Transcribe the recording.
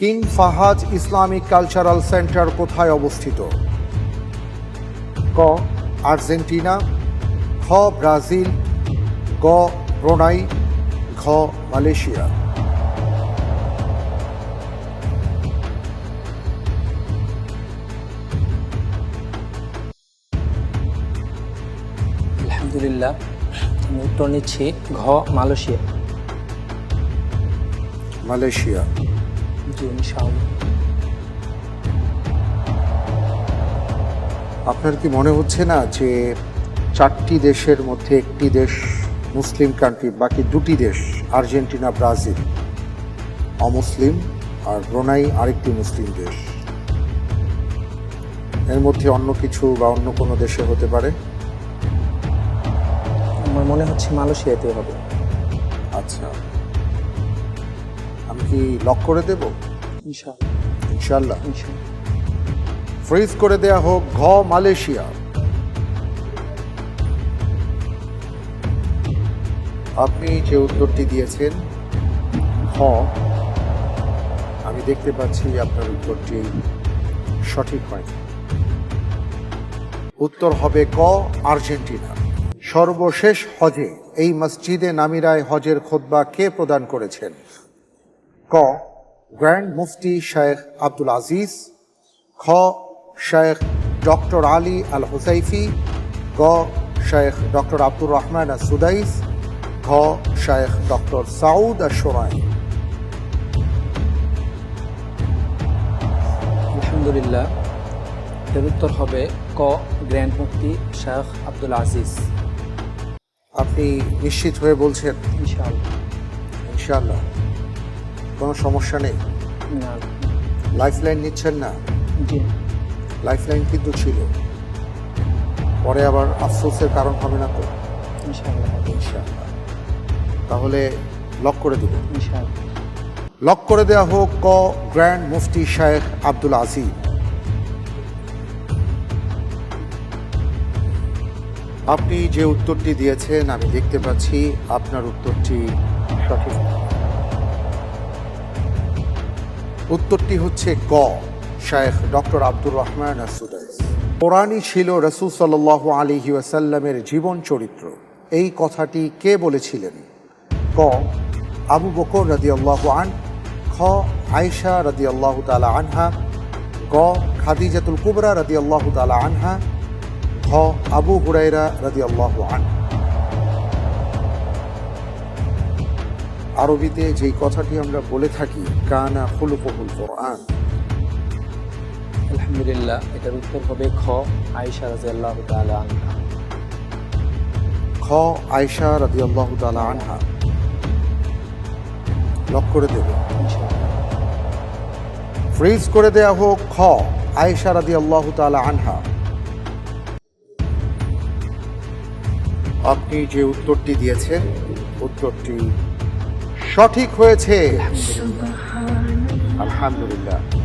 King Fahad Islamic cultural centre কোথায় অবস্থিত? ক আর্জেন্টিনা খ ব্রাজিল গ ব্রোনাই ঘ মালয়েশিয়া। আলহামদুলিল্লাহ আমি উত্তর নিচ্ছি ঘ মালয়েশিয়া। মালয়েশিয়া। জি ইনশাআল্লাহ আপনার কি মনে হচ্ছে না যে চারটি দেশের মধ্যে একটি দেশ মুসলিম কান্ট্রি বাকি দুটি দেশ আর্জেন্টিনা ব্রাজিল অমুসলিম আর ব্রোনাই আরেকটি মুসলিম দেশ? এর মধ্যে অন্য কিছু বা অন্য কোনো দেশে হতে পারে? আমার মনে হচ্ছে মালয়েশিয়াতে হবে। আচ্ছা। কি লক করে দেব? ইনশাআল্লাহ। ইনশাল্লাহ ইনশাআল্লাহ। ফ্রিজ করে দেয়া হোক ঘ মালয়েশিয়া। আপনি যে উত্তরটি দিয়েছেন হ আমি দেখতে পাচ্ছি আপনার উত্তরটি সঠিক হয়নি। উত্তর হবে ক আর্জেন্টিনা। সর্বশেষ হজে এই মসজিদে নামিরায় হজের খোদবা কে প্রদান করেছেন? ক গ্র্যান্ড মুফতি শেখ আব্দুল আজিজ খ Sheikh doctor Ali Al Hudhaifi গ Sheikh doctor Abdur Rahman Al Sudais ঘ শেখ ডক্টর সাউদ আর সোরাই আলহামদুলিল্লাহ এর উত্তর হবে ক গ্র্যান্ড মুফতি শাহ আব্দুল আজিজ আপনি নিশ্চিত হয়ে বলছেন? ইনশাআল্লাহ। ইনশাআল্লাহ। কোনো সমস্যা নেই? না। লাইফ লাইন নিচ্ছেন না? জি। লাইফ লাইন কিন্তু ছিল। পরে আবার আফসোসের কারণ হবে না তো? ইনশাআল্লাহ। তাহলে লক করে দেব লক করে দেয়া হোক ক গ্র্যান্ড মুফতি শেখ আব্দুল আজিজ আপনি যে উত্তরটি দিয়েছেন আমি দেখতে পাচ্ছি আপনার উত্তরটি সঠিক। উত্তরটি হচ্ছে ক শেখ ডক্টর আব্দুর রহমান কোরআনই ছিল রসুল সাল আলী ওয়াসাল্লামের জীবন চরিত্র। এই কথাটি কে বলেছিলেন? ক, আবু বকর রাদি আল্লাহ আন, খ আয়সা রাদি আল্লাহ তালা আনহা, গ, খাদিজাতুল কুবরা রাদি আল্লাহ তালা আনহা, ঘ, আবু হুরাইরা রাদি আল্লাহ আন আরবিতে যেই কথাটি আমরা বলে থাকি কানা খুলুকুল কোরআন। আলহামদুলিল্লাহ এটার উত্তর হবে খ আয়েশা রাদিয়াল্লাহু তাআলা আনহা। খ আয়সা রাদি আল্লাহ আনহা। লক করে দেব। ফ্রিজ করে দেয়া হোক খ আয়েশা রাদি আল্লাহ আনহা। আপনি যে উত্তরটি দিয়েছেন উত্তরটি সঠিক হয়েছে। আলহামদুলিল্লাহ।